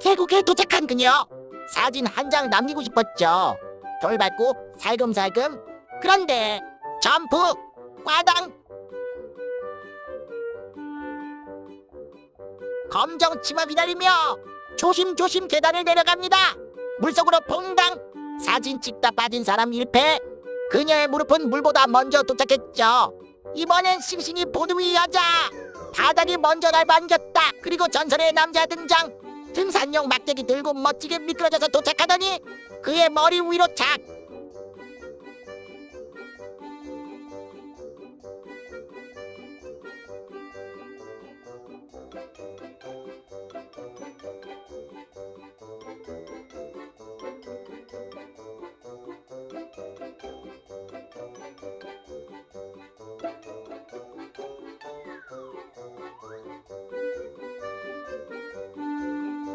계곡에 도착한 그녀. 사진 한 장 남기고 싶었죠. 돌 밟고 살금살금. 그런데 점프! 과당! 검정 치마 기다리며 조심조심 계단을 내려갑니다. 물속으로 퐁당! 사진 찍다 빠진 사람 1패. 그녀의 무릎은 물보다 먼저 도착했죠. 이번엔 싱싱이 보드 위 여자. 바닥이 먼저 날 반겼다. 그리고 전설의 남자 등장 등산용 막대기 들고 멋지게 미끄러져서 도착하더니 그의 머리 위로 착